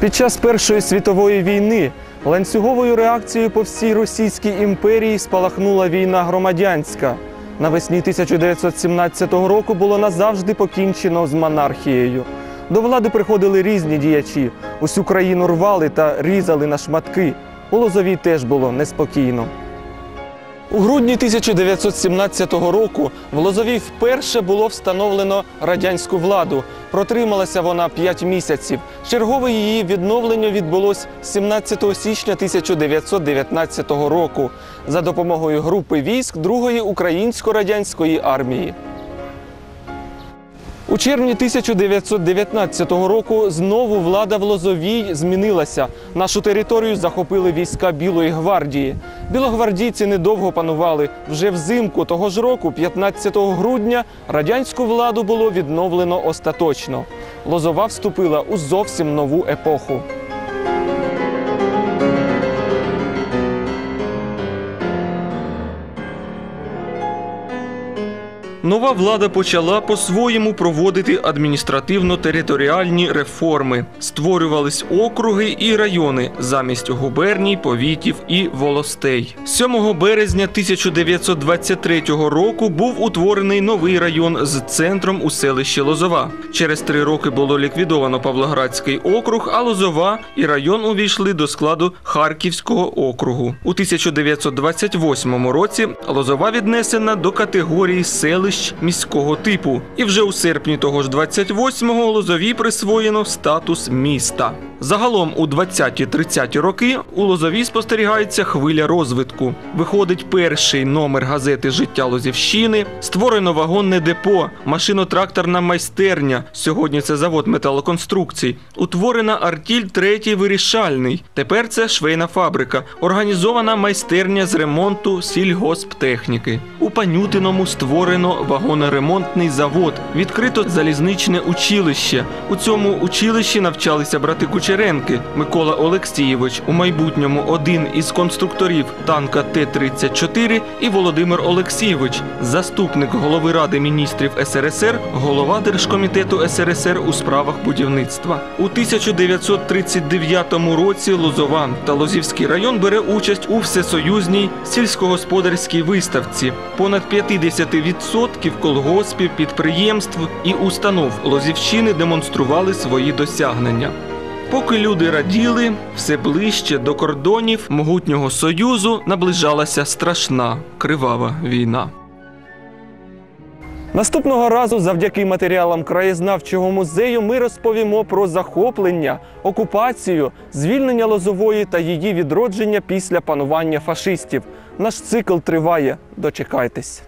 Під час Першої світової війни ланцюговою реакцією по всій Російській імперії спалахнула війна громадянська. Навесні 1917 року було назавжди покінчено з монархією. До влади приходили різні діячі, усю країну рвали та різали на шматки. У Лозовій теж було неспокійно. У грудні 1917 року в Лозовій вперше було встановлено радянську владу. Протрималася вона 5 місяців. Чергове її відновлення відбулось 17 січня 1919 року за допомогою групи військ Другої українсько-радянської армії. У червні 1919 року знову влада в Лозовій змінилася. Нашу територію захопили війська Білої гвардії. Білогвардійці недовго панували. Вже взимку того ж року, 15 грудня, радянську владу було відновлено остаточно. Лозова вступила у зовсім нову епоху. Нова влада почала по-своєму проводити адміністративно-територіальні реформи. Створювались округи і райони замість губерній, повітів і волостей. 7 березня 1923 року був утворений новий район з центром у селищі Лозова. Через три роки було ліквідовано Павлоградський округ, а Лозова і район увійшли до складу Харківського округу. У 1928 році Лозова віднесена до категорії селищ міського типу. І вже у серпні того ж 28-го Лозові присвоєно статус міста. Загалом у 20-30 роки у Лозові спостерігається хвиля розвитку. Виходить перший номер газети Життя Лозівщини, створено вагонне депо, машино-тракторна майстерня. Сьогодні це завод металоконструкцій. Утворена артіль третій вирішальний. Тепер це швейна фабрика. Організована майстерня з ремонту сільгосптехніки. У Панютиному створено вагоноремонтний завод. Відкрито залізничне училище. У цьому училищі навчалися брати Кучеренки Микола Олексійович, у майбутньому один із конструкторів танка Т-34 і Володимир Олексійович, заступник голови Ради міністрів СРСР, голова Держкомітету СРСР у справах будівництва. У 1939 році Лозован та Лозівський район бере участь у всесоюзній сільськогосподарській виставці. Понад 50% колгоспів, підприємств і установ Лозівщини демонстрували свої досягнення. Поки люди раділи, все ближче до кордонів могутнього союзу наближалася страшна кривава війна. Наступного разу, завдяки матеріалам краєзнавчого музею, ми розповімо про захоплення, окупацію, звільнення Лозової та її відродження після панування фашистів. Наш цикл триває. Дочекайтесь.